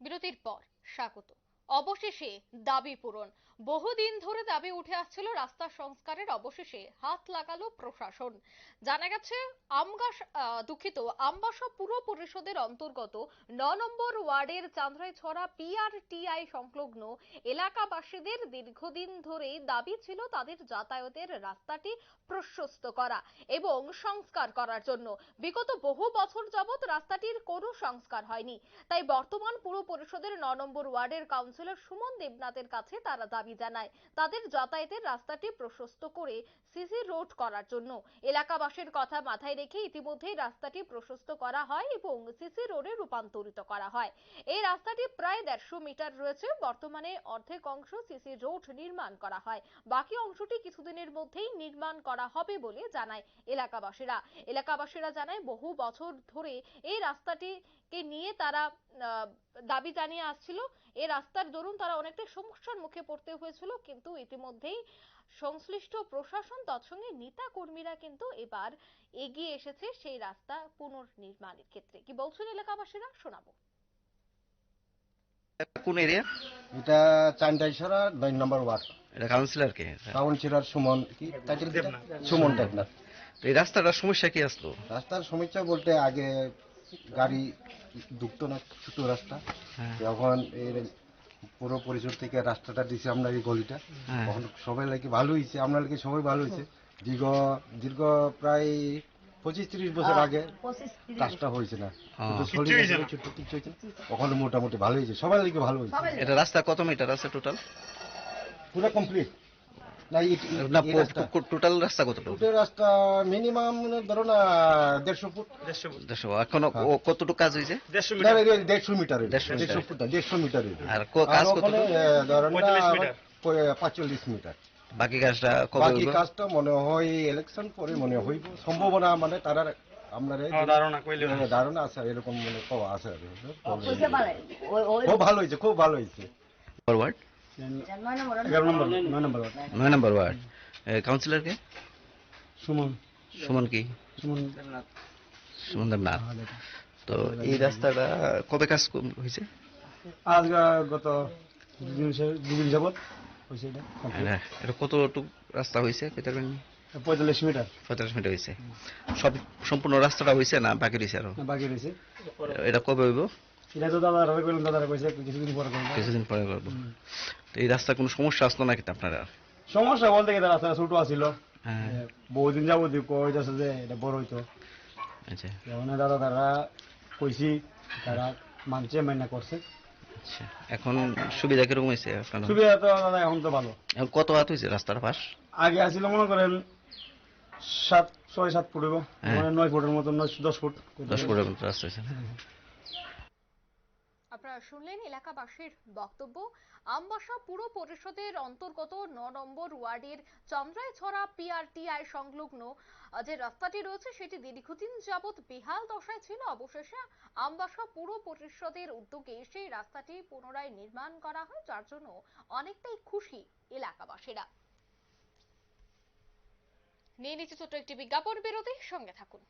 বিরতির পর স্বাগত। অবশেষে দাবি পূরণ। বহুদিন ধরে দাবি উঠে আসছিল রাস্তা সংস্কারের অবশেষে হাত লাগালো প্রশাসন। জানা গেছে, আমগাস দুঃখিত, আমবাসা পুর পরিষদের অন্তর্গত ন নম্বর ওয়ার্ডের চান্দ্রাইছড়া পিআরটিআই সংলগ্ন এলাকাবাসীদের দীর্ঘদিন ধরেই দাবি ছিল তাদের যাতায়াতের রাস্তাটি প্রশস্ত করা এবং সংস্কার করার জন্য। বিগত বহু বছর যাবৎ রাস্তাটির কোনো সংস্কার হয়নি। তাই বর্তমান পুর পরিষদের ন নম্বর ওয়ার্ডের কাউন্সিলর সুমন দেবনাথের কাছে তারা দাবি জানায়। তাদের যাতায়াতের রাস্তাটি প্রশস্ত করে সিসি রোড করার জন্য। এলাকাবাসীর কথা মাথায় রেখে ইতিমধ্যেই রাস্তাটি প্রশস্ত করা হয় এবং সিসি রোডে রূপান্তরিত করা হয়। এই রাস্তাটি প্রায় দেড়শো মিটার রয়েছে। বর্তমানে অর্ধেক অংশ সিসি রোড নির্মাণ করা হয়। বাকি অংশটি কিছুদিনের মধ্যেই নির্মাণ করা হবে বলে জানায় এলাকাবাসীরা। এলাকাবাসীরা জানায়, বহু বছর ধরে এই রাস্তাটিকে নিয়ে তারা দাবি জানিয়ে আসছিল। এই রাস্তার দরুন তারা অনেকটা সমস্যার মুখে পড়তে হয়েছিল কিন্তু ইতিমধ্যেই সংশ্লিষ্ট প্রশাসন তৎসঙ্গে নেতা কর্মীরা কিন্তু এবার এগিয়ে এসেছে সেই রাস্তা পুনর্নির্মাণের ক্ষেত্রে। কি বলছেন এলাকাবাসীরা? শোনাবো। কোন এরিয়া এটা চান্দাইছড়া নয় নম্বর ওয়ার্ড। এটা কাউন্সিলর কে? কাউন্সিলর সুমন কি? টাইটেল? সুমন দেবনাথ। এই রাস্তাটার সমস্যা কি আসলো? রাস্তার সমস্যা বলতে আগে গাড়ি ঢুকতো না ছোট রাস্তা। হ্যাঁ। পুরো পরিষদ থেকে রাস্তাটা দিছে আমরা এই গলিটা। হ্যাঁ। তখন সবাই লাগে ভালো হয়েছে আপনার লাগে সবাই ভালো হয়েছে। দীর্ঘ দীর্ঘ প্রায় পঁচিশ তিরিশ বছর আগে কাজটা হয়েছে না। হ্যাঁ। ছোট্ট কিছু হয়েছে ওখানে মোটামুটি ভালো হয়েছে সবাই লাগে ভালো হয়েছে। এটা রাস্তা কত মিটার আছে টোটাল পুরো কমপ্লিট না টোটাল রাস্তা কতটুকু? রুটের রাস্তা মিনিমাম ধরো না দেড়শো ফুট। দেড়শো এখনও ও কতটুকু কাজ হয়েছে? দেড়শো মিটার। দেড়শো মিটার। দেড়শো ফুট দেড়শো মিটার আর কাজ? এ, ধরেন না পাঁচচল্লিশ মিটার। বাকি কাজটা বাকি কাজটা মনে হয় ইলেকশন পরে মনে হইব। সম্ভাবনা মানে তারা আমরা ধারণা আছে এরকম মানে কওয়া আছে খুব ভালো হয়েছে খুব ভালো হয়েছে। ফরওয়ার্ড নয় নম্বর ওয়ার্ড। কাউন্সিলর কে? সুমন। সুমন কি? সুমন। সুমন দেবনাথ। তো এই রাস্তাটা কবে কাজ হয়েছে? আজ গত দুদিন যাবত হয়েছে এটা এটা কতটুকু রাস্তা হয়েছে পঁয়তাল্লিশ মিটার। পঁয়তাল্লিশ মিটার হয়েছে। সব সম্পূর্ণ রাস্তাটা হয়েছে না বাকি রয়েছে আরও? বাকি রয়েছে। এটা কবে হইব? এটা তো দাদারা কইলাম দাদারা কইছে কিছুদিন পরে করব কিছুদিন পরে করব। তো এই রাস্তার কোনো সমস্যা আসলো নাকি আপনারা? সমস্যা বলতে গেলে রাস্তা ছোট আছিল। হ্যাঁ। বহুদিন যাবত কইতেছে যে এটা বড় হইতো। আচ্ছা। দাদা তারা কইছি তারা মানছে মাইনা করছে। আচ্ছা। এখন সুবিধা কীরকম হয়েছে আপনার সুবিধা তো দাদা এখন তো ভালো। এখন কত হাত হয়েছে রাস্তার পাশ? আগে আসছিল মনে করেন সাত ছয় সাত ফুট হ্যাঁ। মানে নয় ফুটের মতো নয় দশ ফুট। দশ ফুটের মতো রাস্তা হয়েছে আপনারা শুনলেন এলাকাবাসীর বক্তব্য। আমবাসা পুর পরিষদের অন্তর্গত ন নম্বর ওয়ার্ডের চন্দ্রাইছড়া পিআরটিআই সংলগ্ন যে রাস্তাটি রয়েছে, সেটি দীর্ঘদিন যাবৎ বেহাল দশায় ছিল। অবশেষে আমবাসা পুর পরিষদের উদ্যোগে সেই রাস্তাটি পুনরায় নির্মাণ করা হয়, যার জন্য অনেকটাই খুশি এলাকাবাসীরা। নিয়ে নিচ্ছে ছোট্ট একটি বিজ্ঞাপন বিরতি, সঙ্গে থাকুন।